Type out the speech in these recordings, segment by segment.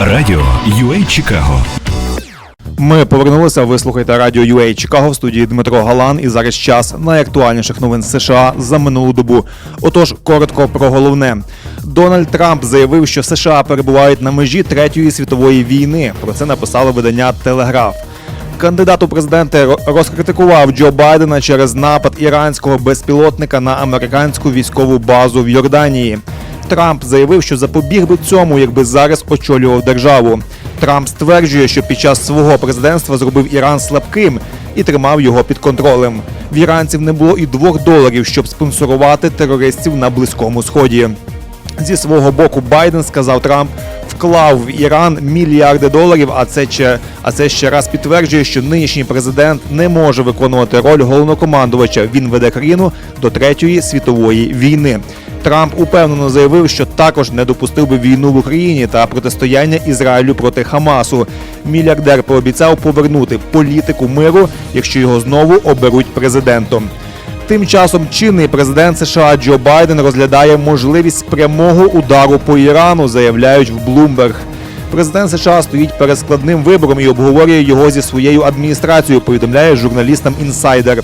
Радіо UA Чикаго Ми повернулися. Ви слухаєте радіо UA Чикаго в студії Дмитро Галан. І зараз час найактуальніших новин США за минулу добу. Отож, коротко про головне. Дональд Трамп заявив, що США перебувають на межі третьої світової війни. Про це написало видання Телеграф. Кандидат у президенти розкритикував Джо Байдена через напад іранського безпілотника на американську військову базу в Йорданії. Трамп заявив, що запобіг би цьому, якби зараз очолював державу. Трамп стверджує, що під час свого президентства зробив Іран слабким і тримав його під контролем. В іранців не було і двох доларів, щоб спонсорувати терористів на близькому сході. Зі свого боку Байден сказав Трамп вклав в Іран мільярди доларів. А це ще а це ще раз підтверджує, що нинішній президент не може виконувати роль головнокомандувача. Він веде країну до третьої світової війни. Трамп упевнено заявив, що також не допустив би війну в Україні та протистояння Ізраїлю проти Хамасу. Мільярдер пообіцяв повернути політику миру, якщо його знову оберуть президентом. Тим часом чинний президент США Джо Байден розглядає можливість прямого удару по Ірану, заявляють в Bloomberg. Президент США стоїть перед складним вибором і обговорює його зі своєю адміністрацією. Повідомляє журналістам інсайдер.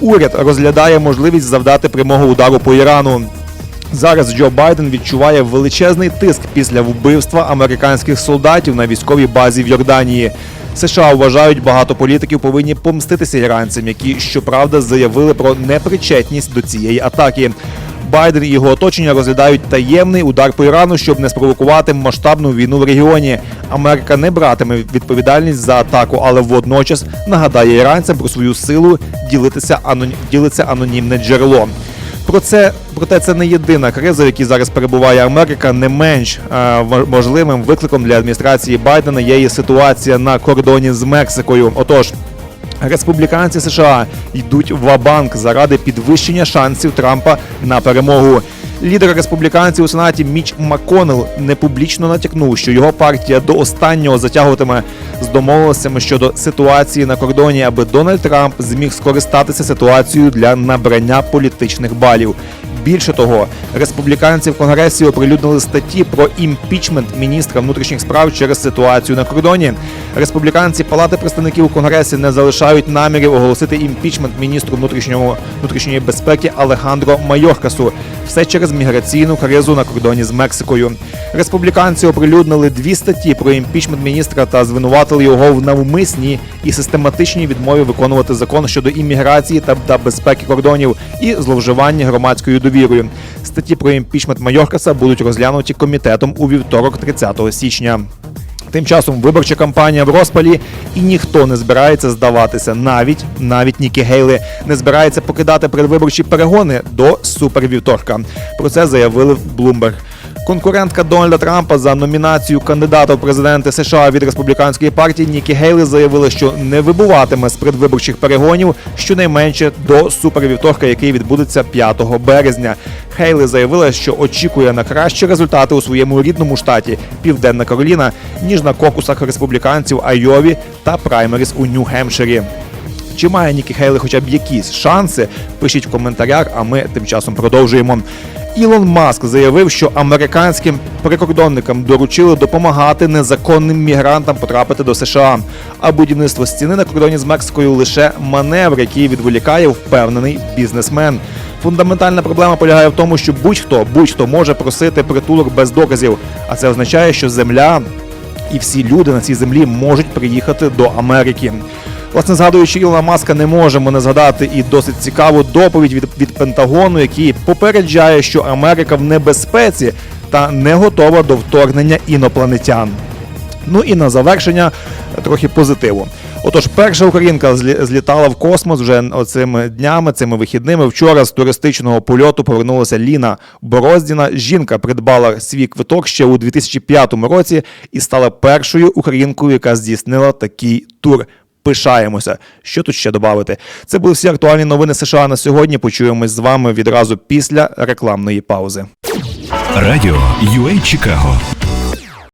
Уряд розглядає можливість завдати прямого удару по Ірану. Зараз Джо Байден відчуває величезний тиск після вбивства американських солдатів на військовій базі в Йорданії. США вважають, багато політиків повинні помститися іранцям, які щоправда заявили про непричетність до цієї атаки. Байден і його оточення розглядають таємний удар по Ірану, щоб не спровокувати масштабну війну в регіоні. Америка не братиме відповідальність за атаку, але водночас нагадає іранцям про свою силу ділитися анон... ділиться анонімне джерело. Про це проте це не єдина криза, в якій зараз перебуває Америка. Не менш е, можливим викликом для адміністрації Байдена є і ситуація на кордоні з Мексикою. Отож. Республіканці США йдуть в банк заради підвищення шансів Трампа на перемогу. Лідер республіканців у сенаті Міч Маконел непублічно натякнув, що його партія до останнього затягуватиме з домовленостями щодо ситуації на кордоні, аби Дональд Трамп зміг скористатися ситуацією для набрання політичних балів. Більше того, республіканці в конгресі оприлюднили статті про імпічмент міністра внутрішніх справ через ситуацію на кордоні. Республіканці Палати представників у конгресі не залишають намірів оголосити імпічмент міністру внутрішнього внутрішньої безпеки Алехандро Майоркасу. Все через міграційну кризу на кордоні з Мексикою. Республіканці оприлюднили дві статті про імпічмент міністра та звинуватили його в навмисній і систематичній відмові виконувати закон щодо імміграції та, та безпеки кордонів і зловживання громадською довірою. Статті про імпічмент Майоркаса будуть розглянуті комітетом у вівторок, 30 січня. Тим часом виборча кампанія в розпалі, і ніхто не збирається здаватися. Навіть навіть Нікі Гейли не збирається покидати передвиборчі перегони до супервівторка. Про це заявили в Bloomberg. Конкурентка Дональда Трампа за номінацію кандидата в президенти США від республіканської партії Нікі Гейлі заявила, що не вибуватиме з предвиборчих перегонів щонайменше до супервівторка, який відбудеться 5 березня. Хейлі заявила, що очікує на кращі результати у своєму рідному штаті Південна Кароліна, ніж на кокусах республіканців Айові та праймеріс у Нью-Гемпширі. Чи має Нікі Хейлі хоча б якісь шанси? Пишіть в коментарях, а ми тим часом продовжуємо. Ілон Маск заявив, що американським прикордонникам доручили допомагати незаконним мігрантам потрапити до США. А будівництво стіни на кордоні з Мексикою лише маневр, який відволікає впевнений бізнесмен. Фундаментальна проблема полягає в тому, що будь-хто будь-хто може просити притулок без доказів. А це означає, що земля і всі люди на цій землі можуть приїхати до Америки. Власне, згадуючи Ілона Маска, не можемо не згадати і досить цікаву доповідь від, від Пентагону, який попереджає, що Америка в небезпеці та не готова до вторгнення інопланетян. Ну і на завершення трохи позитиву. Отож, перша українка злі- злітала в космос вже оцими днями, цими вихідними. Вчора з туристичного польоту повернулася Ліна Бороздіна. Жінка придбала свій квиток ще у 2005 році і стала першою українкою, яка здійснила такий тур. Пишаємося. Що тут ще додати? Це були всі актуальні новини США на сьогодні. Почуємось з вами відразу після рекламної паузи. Радіо UA Чикаго